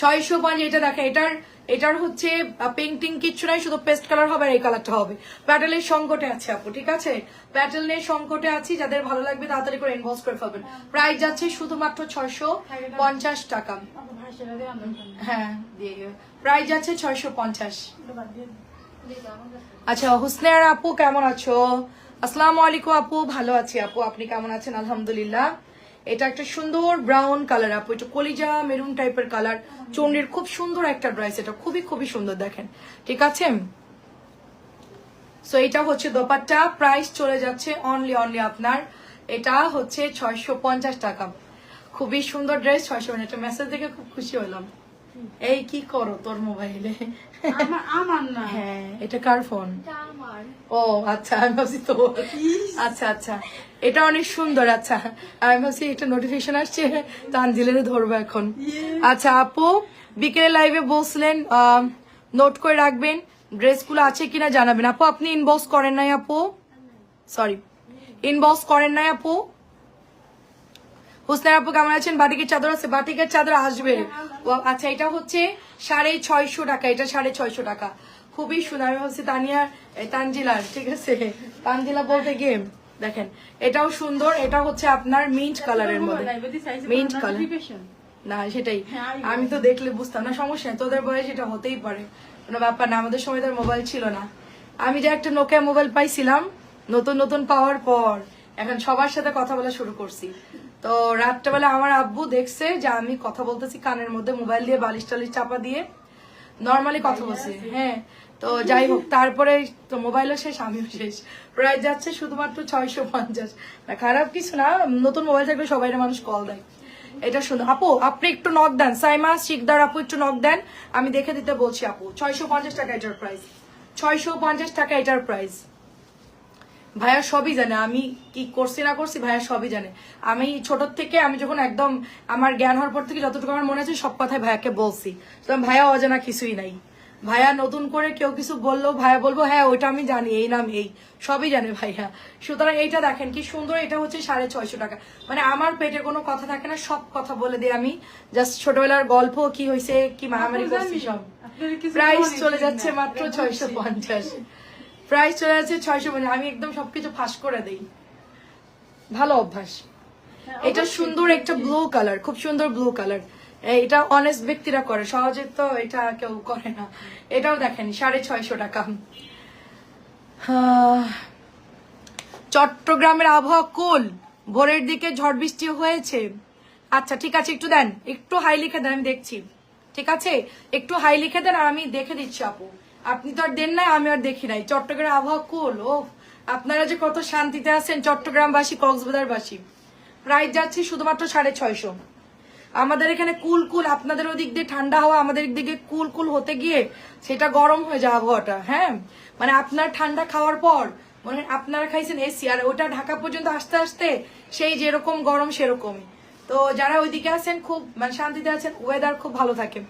ছয়শো পঞ্চাশ এটা দেখেন এটার এটার হচ্ছে পেন্টিং কিচ্ছু নাই, শুধু পেস্ট কালার হবে আর এই কালারটা হবে। প্যাটেলের সংকটে আছে আপু, ঠিক আছে? প্যাটেলের সংকটে আছি, যাদের ভালো লাগবে তাড়াতাড়ি করে ইনভেস্ট করে ফেলবেন। প্রাইস যাচ্ছে শুধুমাত্র ছয়শো পঞ্চাশ টাকা। হ্যাঁ প্রাইস যাচ্ছে ছয়শো পঞ্চাশ। আচ্ছা হুসনের আপু, কেমন আছো? আসসালামু আলাইকুম আপু, ভালো আছি আপু, আপনি কেমন আছেন? আলহামদুলিল্লাহ। এটা একটা সুন্দর ব্রাউন কালার আপু। এটা কলিজা মেরুন টাইপের কালার চন্ডির খুব সুন্দর একটা ড্রেস এটা খুবই খুবই সুন্দর, দেখেন। ঠিক আছে? সো এটা হচ্ছে দোপাট্টা। প্রাইস চলে যাচ্ছে অনলি অনলি আপনার, এটা হচ্ছে ছয়শো পঞ্চাশ টাকা। খুবই সুন্দর ড্রেস ছয়শো একটা মেসেজ দেখে খুব খুশি হলাম। এই কি করো তোর মোবাইলে? আমার না। হ্যাঁ এটা কার ফোন? ও আচ্ছা আমি ভাবছি তো আচ্ছা আচ্ছা। এটা অনেক সুন্দর আচ্ছা। আমি ভাবছি একটা নোটিফিকেশন আসছে তানজিলের ধরবো এখন। আচ্ছা আপু বিকেলে লাইভে বসলেন নোট করে রাখবেন ড্রেসগুলো আছে কিনা জানাবেন। আপু আপনি ইনবক্স করেন নাই আপু? সরি ইনবক্স করেন নাই আপু? হুসনার আপু কেমন আছেন? বাটিকের চাদর আছে বাটিকের চাদর আসবে। আচ্ছা এটা হচ্ছে সাড়ে ছয়শো টাকা এটা সাড়ে ছয়শো টাকা। খুবই সুন্দর আমি ভাবছি তানিয়া তানজিলার ঠিক আছে? তানজিলা বলতে গিয়ে দেখেন। এটাও সুন্দর এটা হচ্ছে আপনার মিন্ট কালারের মধ্যে। মিন্ট কালার না সেটাই। হ্যাঁ, আমি তো দেখলে বুঝতাম না সমস্যা তোদের বয়স এটা হতেই পারে। কোনো ব্যাপার না আমাদের সময় তার মোবাইল ছিল না। আমি যে একটা নোকিয়া মোবাইল পাইছিলাম নতুন নতুন পাওয়ার পর এখন সবার সাথে কথা বলা শুরু করছি। তো রাত্রেবেলা আমার আব্বু দেখছে যে আমি কথা বলতেছি কানের মধ্যে, মোবাইল দিয়ে, বালিশ টালিশ চাপা দিয়ে। নর্মালি কথা বলছি হ্যাঁ। তো যাই হোক, তারপরে তো মোবাইলও শেষ, আমিও শেষ। প্রায় যাচ্ছে শুধুমাত্র ছয়শো পঞ্চাশ। খারাপ কিছু না, নতুন মোবাইল থাকলে সবাই মানুষ কল দেয়। এটা শুনুন আপু, আপনি একটু নক দেন। সাইমা, শিকদার আপু একটু নক দেন। আমি দেখে দিতে বলছি, আপু। ছয়শো পঞ্চাশ টাকা এটার প্রাইস ছয়শো পঞ্চাশ টাকা এটার প্রাইস ভাইয়া সবই জানে আমি কি করছি না করছি ভাইয়া সবই জানে। আমি ছোট থেকে আমি যখন একদম আমার জ্ঞান হওয়ার পর থেকে যতটুকু আমার মনে আছে সব কথাই ভাইয়াকে বলছি। তো ভাইয়া অজানা কিছুই নাই। ভাইয়া নতুন করে কেউ কিছু বলল ভাইয়া বলব হ্যাঁ ওইটা আমি জানি এই নাম এই। সবই জানে ভাইয়া। সুতরাং এইটা দেখেন কি সুন্দর এটা হচ্ছে সাড়ে ছয়শো টাকা। মানে আমার পেটে কোনো কথা থাকে না সব কথা বলে দিই আমি। জাস্ট ছোটবেলার গল্প কি হয়েছে কি মারামারি করছি সব। প্রাইস চলে যাচ্ছে মাত্র ছয়শো পঞ্চাশ। প্রাইস চলে যাচ্ছে ছয়শো পঞ্চাশ আমি একদম সবকিছু ফাঁস করে দিই। ভালো অভ্যাস। এটা সুন্দর একটা ব্লু কালার খুব সুন্দর ব্লু কালার এটা অনেস্ট ব্যক্তিরা করে সহজে তো এটা কেউ করে না। এটাও দেখেন সাড়ে ছয়শো টাকা। চট্টগ্রামের আবহাওয়া কোল ভোরের দিকে ঝড় বৃষ্টি হয়েছে। আচ্ছা ঠিক আছে একটু দেন। একটু হাই লিখে দেন আমি দেখছি। ঠিক আছে? একটু হাই লিখে দেন আর আমি দেখে দিচ্ছি আপু। আপনি তো আর দেন নাই, আমি আর দেখি নাই। চট্টগ্রাম আবহাওয়া কোল ও আপনারা যে কত শান্তিতে আছেন, চট্টগ্রামবাসী, কক্সবাজারবাসী। প্রাইস যাচ্ছে শুধুমাত্র সাড়ে ছয়শো। আমাদের এখানে কুল কুল আপনাদের ওদিক দিয়ে ঠান্ডা হাওয়া আমাদের দিকে কুল কুল হতে গিয়ে সেটা গরম হয়ে যায় আবহাওয়াটা হ্যাঁ? মানে আপনার ঠান্ডা খাওয়ার পর মানে আপনারা খাইছেন এসি আর ওটা ঢাকা পর্যন্ত আসতে আসতে সেই যেরকম গরম সেরকমই। তো যারা ওইদিকে আছেন, খুব মানে শান্তিতে আছেন ওয়েদার খুব ভালো থাকে।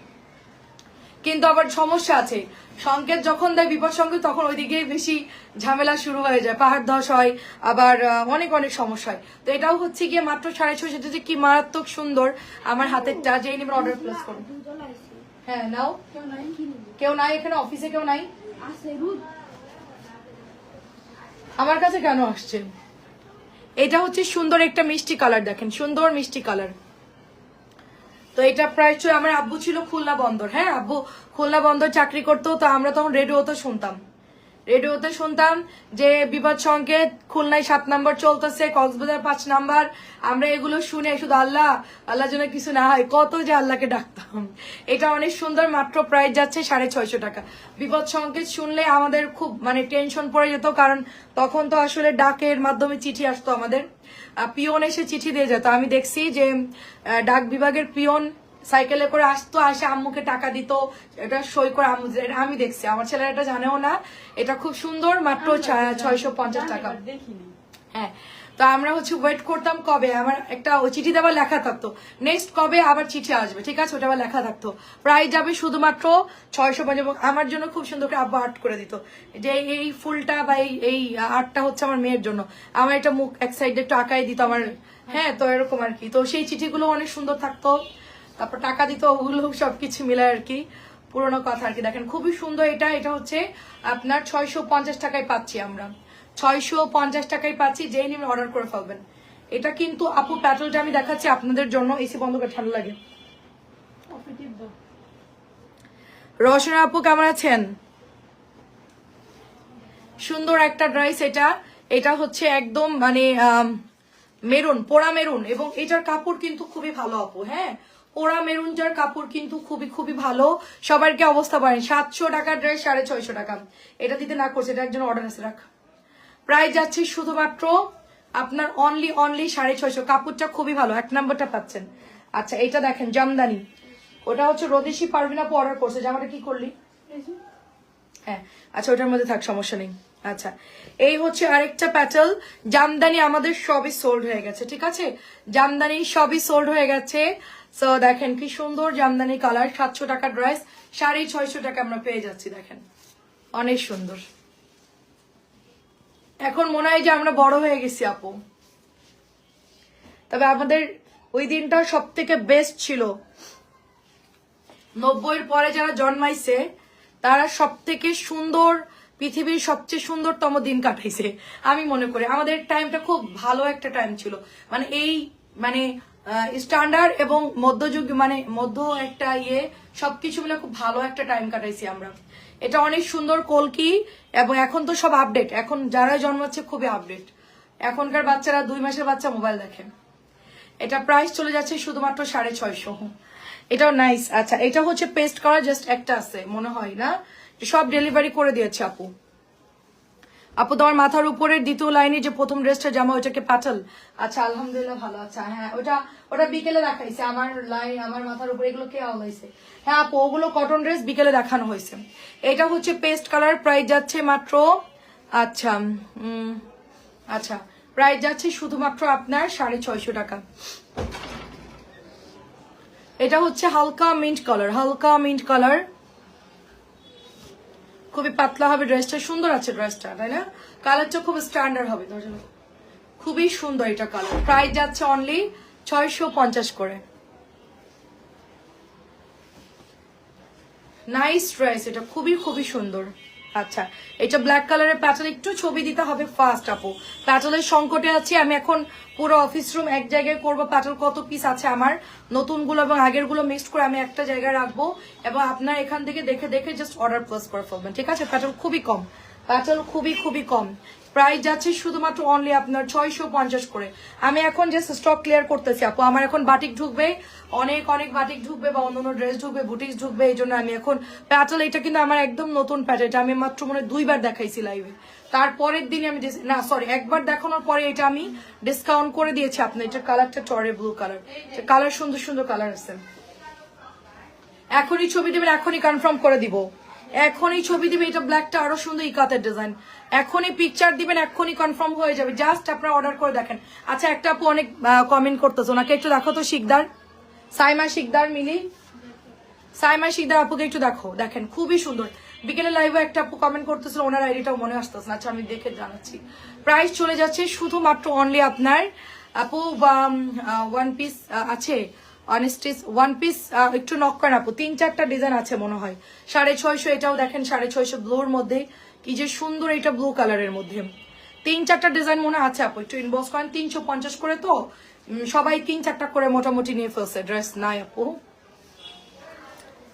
কিন্তু আবার সমস্যা আছে। সংকেত যখন দেয় বিপদ সংকেত, তখন ওইদিকে বেশি ঝামেলা শুরু হয়ে যায়। পাহাড় ধস হয়, আবার অনেক অনেক সমস্যা হয়। তো এটাও হচ্ছে গিয়ে মাত্র সাড়ে ছয়, সেটা কি মারাত্মক সুন্দর। আমার হাতেরটা যে নেবেন অর্ডার প্লেস করুন। হ্যাঁ নাও। কেউ নাই এখানে অফিসে কেউ নাই? আমার কাছে কেন আসছে এটা হচ্ছে সুন্দর একটা মিষ্টি কালার দেখেন। সুন্দর মিষ্টি কালার তো এটা প্রায় আমার আব্বু ছিল খুলনা বন্দর হ্যাঁ? আব্বু খুলনা বন্দর চাকরি করতো, তো আমরা তখন রেডিওতে শুনতাম। রেডিওতে শুনতাম যে বিপদ সংকেত, খুলনায় সাত নাম্বার চলতেছে, কক্সবাজার পাঁচ নাম্বার। আমরা এগুলো শুনে শুধু আল্লাহ আল্লাহ যেন কিছু না হয়, কত যে আল্লাহকে ডাকতাম। এটা অনেক সুন্দর, মাত্র প্রাইস যাচ্ছে সাড়ে ছয়শো টাকা। বিপদ সংকেত শুনলে আমাদের খুব মানে টেনশন পড়ে যেত, কারণ তখন তো আসলে ডাকের মাধ্যমে চিঠি আসতো আমাদের। পিয়ন এসে চিঠি দিয়ে যেত। আমি দেখছি যে ডাক বিভাগের পিয়ন সাইকেলে করে আসতো আসে আম্মুকে টাকা দিত এটা সই করে আম্মু এটা আমি দেখছি। আমার ছেলেরা এটা জানেও না। এটা খুব সুন্দর মাত্র ছয়শো পঞ্চাশ টাকা। দেখিনি। হ্যাঁ। তো আমরা হচ্ছে ওয়েট করতাম কবে? আমার একটা ওই চিঠি দেওয়ার লেখা থাকতো। নেক্সট কবে আবার চিঠি আসবে, ঠিক আছে? ওটা আবার লেখা থাকতো। প্রায় যাবে শুধুমাত্র ছয়শো পঞ্চাশ এবং আমার জন্য খুব সুন্দর করে আব্বা আর্ট করে দিত। যে এই ফুলটা বা এই এই আর্টটা হচ্ছে আমার মেয়ের জন্য। আমার একটা মুখ এক সাইডে একটু আঁকাই দিত আমার। হ্যাঁ তো এরকম আর কি। তো সেই চিঠিগুলো অনেক সুন্দর থাকতো। তারপর টাকা দিত, ওগুলো সবকিছু মিলে আর কি। পুরোনো কথা আর কি। দেখেন, খুবই সুন্দর এটা। এটা হচ্ছে আপনার ছয়শো পঞ্চাশ টাকায় পাচ্ছি আমরা। ছয়শো পঞ্চাশ টাকায় পাচ্ছি যেই নিন অর্ডার করে ফেলবেন। এটা কিন্তু আপু প্যাটলটা আমি দেখাচ্ছি আপনাদের জন্য এসি বন্ধ করে ঠান্ডা লাগে। রওশন আপু কেমন আছেন? সুন্দর একটা ড্রেস এটা। এটা হচ্ছে একদম মানে মেরুন পোড়া মেরুন এবং এটার কাপড় কিন্তু খুবই ভালো আপু হ্যাঁ? পোড়া মেরুনটার কাপড় কিন্তু খুবই খুবই ভালো। সবার কি অবস্থা পারেন সাতশো টাকার ড্রেস সাড়ে ছয়শো টাকা। এটা দিতে না করছে এটা একজন অর্ডার আছে রাখ। প্রাইস যাচ্ছে শুধুমাত্র আপনার অনলি অনলি সাড়ে ছয়শো। কাপড়টা খুবই ভালো এক নম্বরটা পাচ্ছেন। আচ্ছা এটা দেখেন জামদানি। ওটা হচ্ছে রোদেশি পারবিনা অর্ডার করছে। জামাটা কি করলি? হ্যাঁ আচ্ছা ওটার মধ্যে থাক সমস্যা নেই। আচ্ছা এই হচ্ছে আরেকটা প্যাটেল জামদানি আমাদের সবই সোল্ড হয়ে গেছে ঠিক আছে? জামদানি সবই সোল্ড হয়ে গেছে। সো দেখেন কি সুন্দর জামদানি কালার সাতশো টাকা ড্রেস সাড়ে ছয়শো টাকা আমরা পেয়ে যাচ্ছি দেখেন। অনেক সুন্দর। এখন মনে হয় যে আমরা বড় হয়ে গেছি, আপু। তবে আমাদের ওই দিনটা সব থেকে বেস্ট ছিল। নব্বইয়ের পরে যারা জন্মাইছে, তারা সব থেকে সুন্দর, পৃথিবীর সবচেয়ে সুন্দরতম দিন কাটাইছে। আমি মনে করি আমাদের টাইমটা খুব ভালো একটা টাইম ছিল। মানে এই মানে স্ট্যান্ডার্ড এবং মধ্যযুগ মানে মধ্য একটা ইয়ে সবকিছু মিলে খুব ভালো একটা টাইম কাটাইছি আমরা। এটা অনেক সুন্দর কলকি এবং এখন তো সব আপডেট এখন যারা জন্মাচ্ছে খুবই আপডেট এখনকার বাচ্চারা দুই মাসের বাচ্চা মোবাইল দেখে। এটা প্রাইস চলে যাচ্ছে শুধুমাত্র সাড়ে ছয়শো। এটাও নাইস আচ্ছা এটা হচ্ছে পেস্ট করা জাস্ট একটা আছে, মনে হয় না? সব ডেলিভারি করে দিয়েছে আপু। আপু, তোমার মাথার উপরের দ্বিতীয় লাইনে যে প্রথম ড্রেসটা জামা, ওইটাকে পাঠাল। আচ্ছা আলহামদুলিল্লাহ ভালো। আচ্ছা হ্যাঁ ওটা ওটা বিকেলে দেখাইছে, আমার লাইন আমার মাথার উপরে এগুলো কে হয়েছে হ্যাঁ আপু, ওগুলো কটন ড্রেস বিকেলে দেখানো হয়েছে। এটা হচ্ছে পেস্ট কালার প্রাইস যাচ্ছে মাত্র আচ্ছা আচ্ছা প্রাইস যাচ্ছে শুধুমাত্র আপনার সাড়ে ছয়শো টাকা। এটা হচ্ছে হালকা মিন্ট কালার হালকা মিন্ট কালার খুবই পাতলা হবে ড্রেসটা সুন্দর আছে ড্রেসটা তাই না? কালারটা খুব স্ট্যান্ডার্ড হবে খুবই সুন্দর এটা কালার প্রাইস যাচ্ছে অনলি ছয়শো পঞ্চাশ করে। নাইস ড্রেস এটা খুবই খুবই সুন্দর। আচ্ছা এটা ব্ল্যাক কালারের প্যাটাল একটু ছবি দিতে হবে ফার্স্ট আপু। প্যাটালের সংকটে আছি, আমি এখন পুরো অফিস রুম এক জায়গায় করব। প্যাটাল কত পিস আছে আমার, নতুনগুলো এবং আগেরগুলো মিক্সড করে আমি একটা জায়গায় রাখব এবং আপনার এখান থেকে দেখে দেখে জাস্ট অর্ডার প্লেস করে ফেলবেন, ঠিক আছে? প্যাটাল খুবই কম। প্যাটাল খুবই খুবই কম। প্রাইস যাচ্ছে শুধুমাত্র অনলি আপনার ছয়শো পঞ্চাশ করে। আমি এখন জাস্ট স্টক ক্লিয়ার করতেছি আপু। আমার এখন বাটিক ঢুকবে, অনেক অনেক বাটিক ঢুকবে বা অন্য ড্রেস ঢুকবে বুটিক্স ঢুকবে, এই জন্য আমি এখন প্যাটেল এটা কিন্তু আমার একদম নতুন প্যাটেল এটা আমি মাত্র মনে দুইবার দেখাইছি লাইভে তারপরের দিনই আমি না সরি একবার দেখানোর পরে এটা আমি ডিসকাউন্ট করে দিয়েছি আপনার। এটার কালারটা টরে ব্লু কালার কালার সুন্দর সুন্দর কালার আছে। এখনই ছবি দেবেন, এখনই কনফার্ম করে দিব। এখনই ছবি দিবে, এটা ব্ল্যাকটা আরও সুন্দর ইকাতের ডিজাইন এখনই পিকচার দিবেন, এখনই কনফার্ম হয়ে যাবে। জাস্ট আপনারা অর্ডার করে দেখেন। আচ্ছা একটা আপু অনেক কমেন্ট করতেছে। ওনাকে একটু দেখো তো, শিকদার। সাইমা শিকদার, মিলি। সাইমা শিকদার আপুকে একটু দেখো, দেখেন, খুবই সুন্দর। বিকেলে লাইভে একটা আপু কমেন্ট করতেছিল, ওনার আইডিটাও মনে আসতেছে না। আচ্ছা আমি দেখে জানাচ্ছি। প্রাইস চলে যাচ্ছে শুধুমাত্র অনলি আপনার, আপু ওয়ান পিস আছে। অনেস্টিস ওয়ান পিস একটু নক করেন আপু। তিন, চারটা ডিজাইন আছে মনে হয়। সাড়ে ছয়শো, এটাও দেখেন সাড়ে ছয়শো ব্লুর মধ্যে। কি যে সুন্দর এটা ব্লু কালারের মধ্যে। তিন, চারটা ডিজাইন মনে আছে আপু, একটু ইনবক্স করেন। তিনশো পঞ্চাশ করে তো সবাই তিন, চারটা করে মোটামুটি নিয়ে ফেলছে। ড্রেস নাই আপু।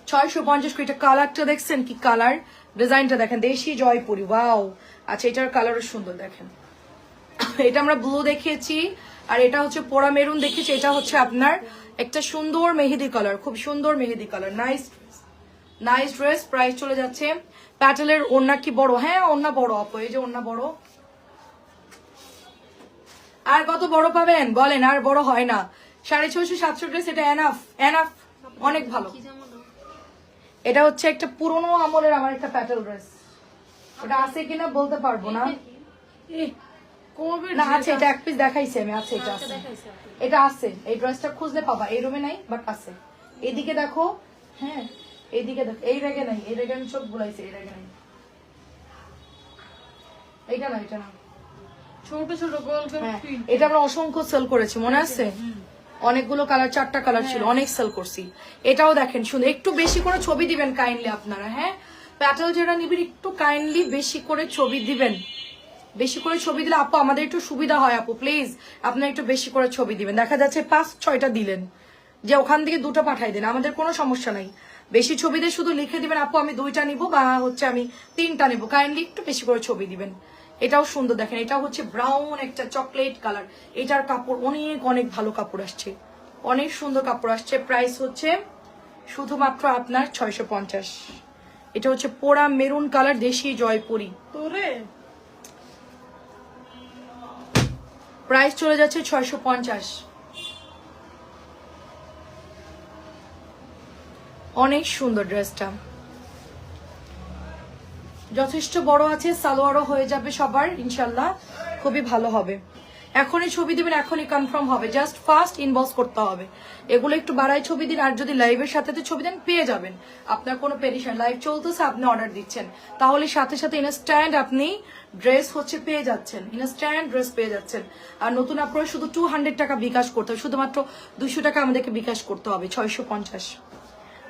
ছয়শো পঞ্চাশ করে, এটা কালারটা দেখছেন কি কালার ডিজাইনটা দেখেন, দেশি জয়পুরি ওয়াও আচ্ছা এটার কালারও সুন্দর দেখেন। এটা আমরা ব্লু দেখিয়েছি, আর এটা হচ্ছে পোড়া মেরুন দেখিয়েছি, এটা হচ্ছে আপনার একটা সুন্দর মেহেদি কালার খুব সুন্দর মেহেদি colour nice nice dress price চলে যাচ্ছে। প্যাটেলের ওড়না কি বড়? হ্যাঁ ওড়না বড় অপ এই যে ওড়না বড়। আর কত বড় পাবেন? বলেন আর বড় হয় না। সাড়ে ছয়শো সাতশো ড্রেস এটা এনাফ এনাফ অনেক ভালো। এটা হচ্ছে একটা পুরনো আমলের আমার একটা প্যাটেল ড্রেস ওটা আছে কিনা বলতে পারব না। না আছে এটা এক পিস দেখাইছি আমি আছে এটা আছে। এটা আছে এই ড্রেসটা খুঁজলে পাবা এই রুমে নাই বাট আছে। এদিকে দেখো হ্যাঁ এইদিকে দেখো এই রেগে নাই এই রেগে আমি চোখ বুলাইছি এই রেগে নাই। এইটা না এটা না। ছোট ছোট গোল গোল হ্যাঁ এটা আমরা অসংখ্য সেল করেছি মনে আছে? অনেকগুলো কালার চারটা কালার ছিল অনেক সেল করছি। এটাও দেখেন সুন্দর একটু বেশি করে ছবি দিবেন কাইন্ডলি আপনারা হ্যাঁ? প্যাটেল যেটা নিবেন একটু কাইন্ডলি বেশি করে ছবি দিবেন। বেশি করে ছবি দিলে, আপু, আমাদের একটু সুবিধা হয়, আপু প্লিজ আপনারা একটু বেশি করে ছবি দিবেন। দেখা যাচ্ছে পাঁচ, ছয়টা দিলেন। যে ওখান থেকে দুটো পাঠাই দেন আমাদের কোনো সমস্যা নাই। বেশি ছবি দিয়ে শুধু লিখে দিবেন, আপু, আমি দুইটা নিব বা হচ্ছে আমি তিনটা নিব। কাইন্ডলি একটু বেশি করে ছবি দিবেন। এটাও সুন্দর দেখেন। এটা হচ্ছে ব্রাউন একটা চকলেট কালার এটার কাপড় অনেক অনেক ভালো কাপড় আসছে। অনেক সুন্দর কাপড় আসছে। প্রাইস হচ্ছে শুধুমাত্র আপনার ছয়শো পঞ্চাশ। এটা হচ্ছে পোড়া মেরুন কালার দেশি জয়পুরি। তোরে? প্রাইস চলে যাচ্ছে ছয়শো পঞ্চাশ। অনেক সুন্দর ড্রেসটা। যথেষ্ট বড় আছে, সালোয়ারও হয়ে যাবে সবার, ইনশাল্লাহ। খুবই ভালো হবে। এখনই ছবি দিবেন, এখনই কনফার্ম হবে। জাস্ট ফার্স্ট ইনবক্স করতে হবে। এগুলো একটু বাড়ায় ছবি দিন, আর যদি লাইভের সাথে ছবি দেন, পেয়ে যাবেন। আপনার কোনো পেরিশন লাইভ চলতেছে, আপনি অর্ডার দিচ্ছেন। তাহলে সাথে সাথে ইনস্ট্যান্ট আপনি ড্রেস হচ্ছে পেয়ে যাচ্ছেন। ইনস্ট্যান্ট ড্রেস পেয়ে যাচ্ছেন। আর নতুন আপনার শুধু টু হান্ড্রেড টাকা বিকাশ করতে হবে। শুধুমাত্র দুইশো টাকা আমাদেরকে বিকাশ করতে হবে, ছয়শো পঞ্চাশ।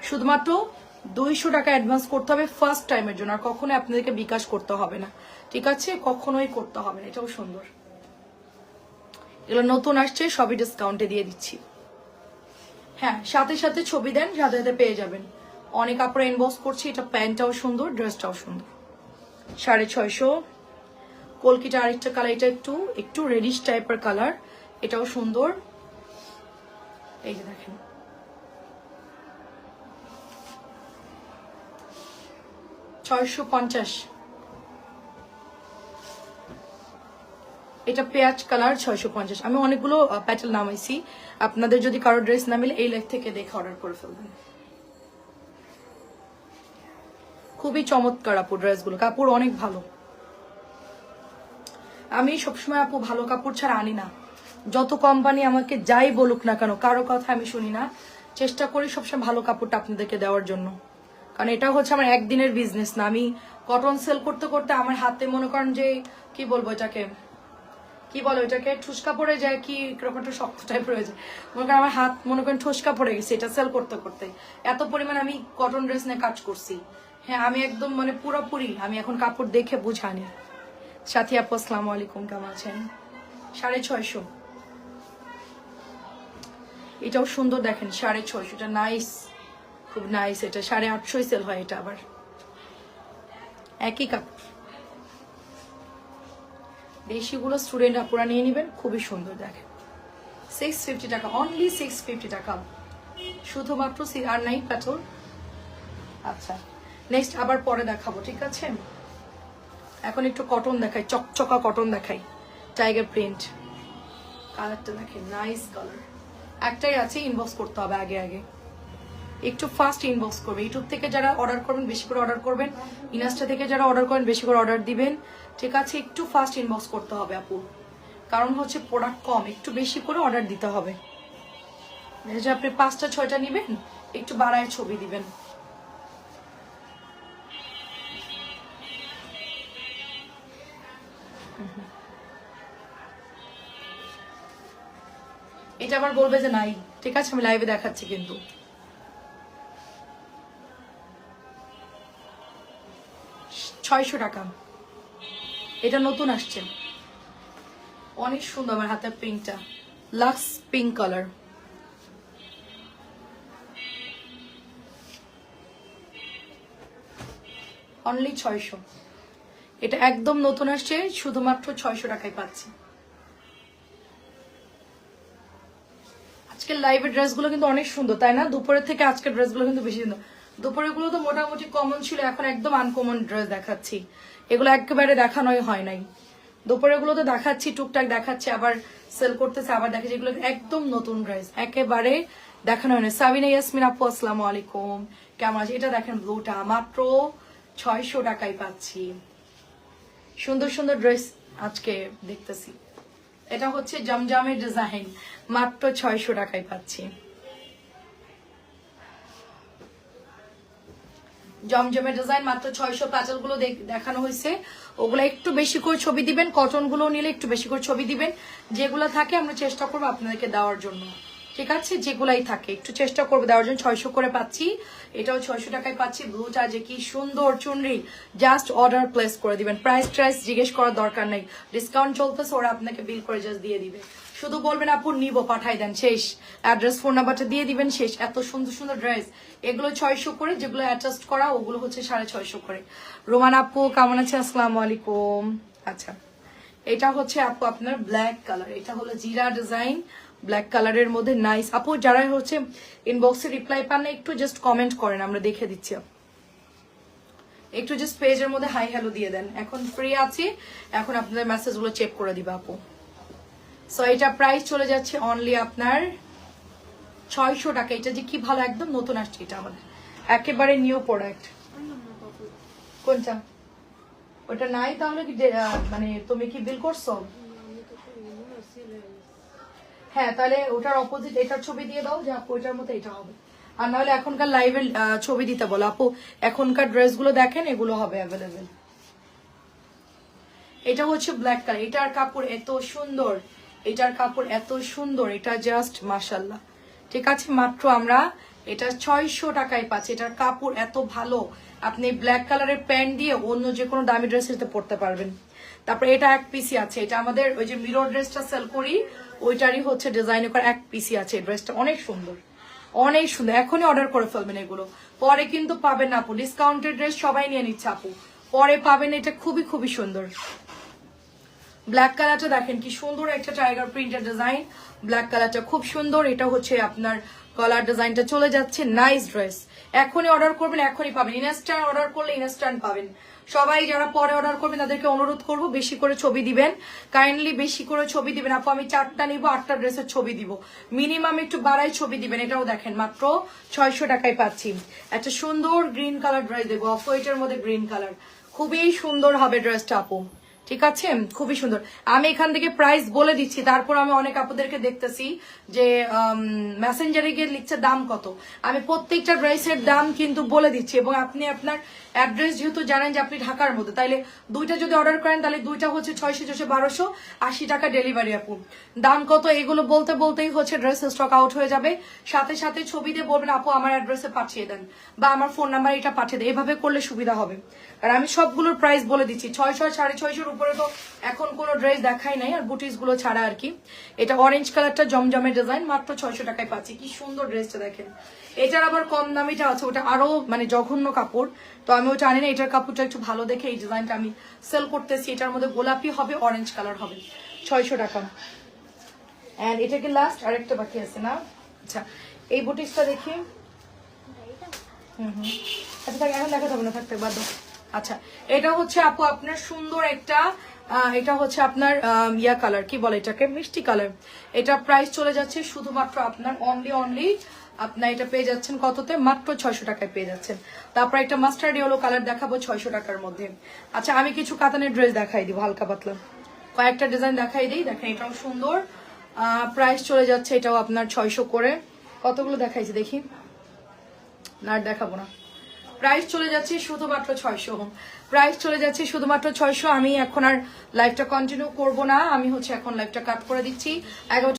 শুধুমাত্র দুইশো টাকা অ্যাডভান্স করতে হবে ফার্স্ট টাইমের জন্য। আর কখনোই আপনাদেরকে বিকাশ করতে হবে না। ঠিক আছে? কখনোই করতে হবে না। এটাও সুন্দর। এগুলো নতুন আসছে, সবই ডিসকাউন্টে দিয়ে দিচ্ছি। হ্যাঁ সাথে সাথে ছবি দেন, সাথে সাথে পেয়ে যাবেন। অনেক কাপড় ইনবক্স করছি, এটা প্যান্টটাও সুন্দর ড্রেসটাও সুন্দর। সাড়ে ছয়শো। কলকিটা আরেকটা কালার এটা একটু একটু রেডিশ টাইপের কালার এটাও সুন্দর। এই যে দেখেন। ছয়শো পঞ্চাশ। এটা পেঁয়াজ কালার ছয়শো পঞ্চাশ। আমি অনেকগুলো প্যাটেল নামাইছি। আপনাদের যদি কারও ড্রেস না মিলে এই লেখ থেকে দেখে অর্ডার করে ফেলবেন। খুবই চমৎকার আপু ড্রেসগুলো কাপড় অনেক ভালো। আমি সবসময় আপু ভালো কাপড় ছাড়া আনি না। যত কোম্পানি আমাকে যাই বলুক না কেন, কারও কথা আমি শুনি না। চেষ্টা করি সবসময় ভালো কাপড়টা আপনাদেরকে দেওয়ার জন্য। কারণ এটা হচ্ছে আমার একদিনের বিজনেস না। আমি কটন সেল করতে করতে আমার হাতে মনে করেন যে, কি বলব এটাকে? কি বলো এটাকে ঠুসকা পড়ে যায় কি কীরকম একটা শক্ত টাইপের হয়ে যায়। মনে করেন আমার হাত, মনে করেন ঠুসকা পড়ে গেছে, এটা সেল করতে করতে। এত পরিমাণ আমি কটন ড্রেস নিয়ে কাজ করছি। হ্যাঁ আমি একদম মানে পুরোপুরি, আমি এখন কাপড় দেখে বুঝানি। সাথী আপু, আসসালামু আলাইকুম, কেমন আছেন? সাড়ে ছয়শো। এটাও সুন্দর দেখেন, সাড়ে ছয়শো, এটা নাইস খুব নাইস এটা সাড়ে আটশোই সেল হয় এটা আবার। একই কাপড়। দেশিগুলো স্টুডেন্ট আপুরা নিয়ে নেবেন, খুবই সুন্দর দেখেন। সিক্স ফিফটি টাকা অনলি সিক্স ফিফটি টাকা। শুধুমাত্র আর নাই প্যাটল আচ্ছা নেক্সট আবার পরে দেখাবো, ঠিক আছে? এখন একটু কটন দেখাই, চকচকা কটন দেখাই টাইগার প্রিন্ট কালারটা দেখেন নাইস কালার একটাই আছে ইনবক্স করতে হবে আগে আগে। একটু ফাস্ট ইনবক্স করবে। ইউটিউব থেকে যারা অর্ডার করবেন, বেশি করে অর্ডার করবেন। ইনাস্টা থেকে যারা অর্ডার করেন, বেশি করে অর্ডার দিবেন। ঠিক আছে? একটু ফাস্ট ইনবক্স করতে হবে আপু। কারণ হচ্ছে প্রোডাক্ট কম, একটু বেশি করে অর্ডার দিতে হবে। যে আপনি পাঁচটা, ছয়টা নেবেন, একটু বাড়ায় ছবি দিবেন। এটা আবার বলবে যে নাই। ঠিক আছে? আমি লাইভে দেখাচ্ছি কিন্তু। ছয়শো টাকা। এটা নতুন আসছে। অনেক সুন্দর আমার হাতের পিঙ্কটা লাক্স পিঙ্ক কালার অনলি ছয়শো। এটা একদম নতুন আসছে, শুধুমাত্র ছয়শো টাকায় পাচ্ছি। আজকের লাইভের ড্রেসগুলো কিন্তু অনেক সুন্দর, তাই না? দুপুরের থেকে আজকের ড্রেসগুলো কিন্তু বেশি সুন্দর। দুপুরেরগুলো তো মোটামুটি কমন ছিল, এখন একদম আনকমন ড্রেস দেখাচ্ছি। এগুলো একেবারে দেখানোই হয় নাই। দুপুরেরগুলো তো দেখাচ্ছি, টুকটাক দেখাচ্ছি, আবার সেল করতেছে, আবার দেখাচ্ছি, এগুলো একদম নতুন ড্রেস একেবারে দেখানো হয় না সাবিনা ইয়াসমিন আপু, আসসালামু আলাইকুম। কেমন আছে এটা দেখেন ব্লুটা মাত্র ছয়শো টাকায় পাচ্ছি। সুন্দর সুন্দর ড্রেস আজকে দেখতেছি। এটা হচ্ছে জমজমের ডিজাইন মাত্র ছয়শো টাকায় পাচ্ছি। জমজমের ডিজাইন, মাত্র ছয়শো প্যাটেলগুলো দেখানো হয়েছে। ওগুলো একটু বেশি করে ছবি দিবেন কটনগুলো নিলে একটু বেশি করে ছবি দিবেন। যেগুলো থাকে আমরা চেষ্টা করব আপনাদেরকে দেওয়ার জন্য। ঠিক আছে? যেগুলাই থাকে, একটু চেষ্টা করব দেওয়ার জন্য। ছয়শো করে পাচ্ছি। এটাও ছয়শো টাকায় পাচ্ছি। ব্লুটা যে কি সুন্দর চুনরি। জাস্ট অর্ডার প্লেস করে দিবেন। প্রাইস ট্রাইস জিজ্ঞেস করার দরকার নেই। ডিসকাউন্ট চলতেছে, ওরা আপনাকে বিল করে জাস্ট দিয়ে দিবে। শুধু বলবেন আপু, নিবো, পাঠাই দেন, শেষ। অ্যাড্রেস ফোন নাম্বারটা দিয়ে দিবেন, শেষ। এত সুন্দর সুন্দর ড্রেস এগুলো ছয়শো করে, যেগুলো অ্যাডজাস্ট করা, ওগুলো হচ্ছে সাড়ে ছয়শো করে। রোমান আপু, কেমন আছে? আসসালামু আলাইকুম। আচ্ছা এটা হচ্ছে আপু আপনার ব্ল্যাক কালার এটা হলো জিরা ডিজাইন ব্ল্যাক কালারের মধ্যে নাইস আপু, যারা হচ্ছে ইনবক্সে রিপ্লাই পান না একটু জাস্ট কমেন্ট করেন, আমরা দেখে দিচ্ছি। একটু জাস্ট পেজের মধ্যে হাই হ্যালো দিয়ে দেন। এখন ফ্রি আছি। এখন আপনাদের মেসেজগুলো চেক করে দিবা, আপু। সো এটা প্রাইস চলে যাচ্ছে অনলি আপনার ছয়শো টাকা। এটা যে কি ভালো, একদম নতুন আসছে এটা আমাদের। একেবারে নিউ প্রোডাক্ট কোনটা? ওটা নাই তাহলে কি মানে তুমি কি বিল করছ? হ্যাঁ তাহলে ওটার অপোজিট এটার ছবি দিয়ে দাও, যে আপু এটার মতো এটা হবে। আর নাহলে এখনকার লাইভের ছবি দিতে বলো। আপু, এখনকার ড্রেসগুলো দেখেন, এগুলো হবে অ্যাভেলেবেল এটা হচ্ছে ব্ল্যাক কালার এটার কাপড় এত সুন্দর। এটার কাপড় এত সুন্দর, এটা জাস্ট মাসাল্লাহ ঠিক আছে, মাত্র আমরা এটা ছয়শো টাকায় পাচ্ছি, এটার কাপড় এত ভালো। আপনি ব্ল্যাক কালারের প্যান্ট দিয়ে অন্য যে কোনো দামি ড্রেসের সাথে পরতে পারবেন। তারপরে এটা এক পিসি আছে, এটা আমাদের ওই যে মিরর ড্রেসটা সেল করি, ওইটারই হচ্ছে ডিজাইন করা এক পিসি আছে ড্রেসটা অনেক সুন্দর। অনেক সুন্দর, এখনই অর্ডার করে ফেলবেন এগুলো। পরে কিন্তু পাবেন না আপু ডিসকাউন্টেড ড্রেস সবাই নিয়ে নিচ্ছে আপু। পরে পাবেন, এটা খুবই খুবই সুন্দর। ব্ল্যাক কালারটা দেখেন, কি সুন্দর একটা টাইগার প্রিন্টের ডিজাইন ব্ল্যাক কালারটা খুব সুন্দর, এটা হচ্ছে আপনার কলার ডিজাইনটা চলে যাচ্ছে নাইস ড্রেস এখনই অর্ডার করবেন, এখনই পাবেন। ইনস্ট্যান্ট অর্ডার করলে ইনস্ট্যান্ট পাবেন। সবাই যারা পরে অর্ডার করবেন, তাদেরকে অনুরোধ করব, বেশি করে ছবি দিবেন। কাইন্ডলি বেশি করে ছবি দিবেন। আপু, আমি চারটা নিব, আটটা ড্রেসের ছবি দিব। মিনিমাম একটু বাড়াই ছবি দিবেন, এটাও দেখেন মাত্র ছয়শো টাকায় পাচ্ছি। একটা সুন্দর গ্রিন কালার ড্রেস দেবো। অফ হোয়াইটের মধ্যে গ্রিন কালার খুবই সুন্দর হবে ড্রেসটা আপু। ঠিক আছে? খুবই সুন্দর। আমি এখান থেকে প্রাইস বলে দিচ্ছি, তারপর আমি অনেক আপনাদেরকে দেখতেছি যে মেসেঞ্জারে গিয়ে লিখছে দাম কত। আমি প্রত্যেকটা ড্রেসের দাম কিন্তু বলে দিচ্ছি এবং আপনি আপনার অ্যাড্রেস যেহেতু জানেন যে আপনি ঢাকার মধ্যে, তাইলে দুইটা যদি অর্ডার করেন, তাহলে দুইটা হচ্ছে ছয়শো ছয়শো বারোশো, আশি টাকা ডেলিভারি আপু। দাম কত এগুলো বলতে বলতেই হচ্ছে ড্রেস স্টক আউট হয়ে যাবে। সাথে সাথে ছবি দিয়ে বলবেন, আপু, আমার অ্যাড্রেসে পাঠিয়ে দেন বা আমার ফোন নাম্বার এটা পাঠিয়ে দেন। এভাবে করলে সুবিধা হবে। আর আমি সবগুলোর প্রাইস বলে দিচ্ছি, ছয়শো সাড়ে ছয়শোর উপরে তো এখন কোনো ড্রেস দেখাই নাই, আর বুটিসগুলো ছাড়া আর কি। এটা অরেঞ্জ কালারটা জমজমের ডিজাইন মাত্র ছয়শো টাকায় পাচ্ছি। কি সুন্দর ড্রেসটা দেখেন। এটার আবার কম দামিটা আছে, ওটা আরও মানে জঘন্য কাপড়। তো আমি ওটা আনি না এটার কাপড়টা একটু ভালো দেখে এই ডিজাইনটা আমি সেল করতেছি। এটার মধ্যে গোলাপি হবে অরেঞ্জ কালার হবে। ছয়শো টাকা। অ্যান্ড এটা কি লাস্ট আরেকটা বাকি আছে না? আচ্ছা এই বুটিক্সটা দেখি। হুম হুম। আচ্ছা এখন দেখাতে হবে না থাকতে বাদ আচ্ছা এটা হচ্ছে আপু, আপনার সুন্দর একটা এটা হচ্ছে আপনার ইয়া কালার কি বলে এটাকে? মিষ্টি কালার এটা প্রাইস চলে যাচ্ছে শুধুমাত্র আপনার অনলি অনলি আপনার এটা পেয়ে যাচ্ছেন কততে? মাত্র ছয়শো টাকায় পেয়ে যাচ্ছেন। তারপর একটা মাস্টার্ড ইয়েলো কালার দেখাবো ছয়শো টাকার মধ্যে। আচ্ছা আমি কিছু কাতানের ড্রেস দেখাই দিব, হালকা পাতলা। কয়েকটা ডিজাইন দেখাই দিই। দেখেন, এটাও সুন্দর। প্রাইস চলে যাচ্ছে এটাও আপনার ছয়শো করে। কতগুলো দেখাইছি দেখি। না দেখাবো না। প্রাইস চলে যাচ্ছে শুধুমাত্র ছয়শো। প্রাইস চলে যাচ্ছে, শুধুমাত্র ছয়শো। আমি এখন আর লাইভটা কন্টিনিউ করব না। আমি হচ্ছে এখন লাইভটা কাট করে দিচ্ছি। এগারোটা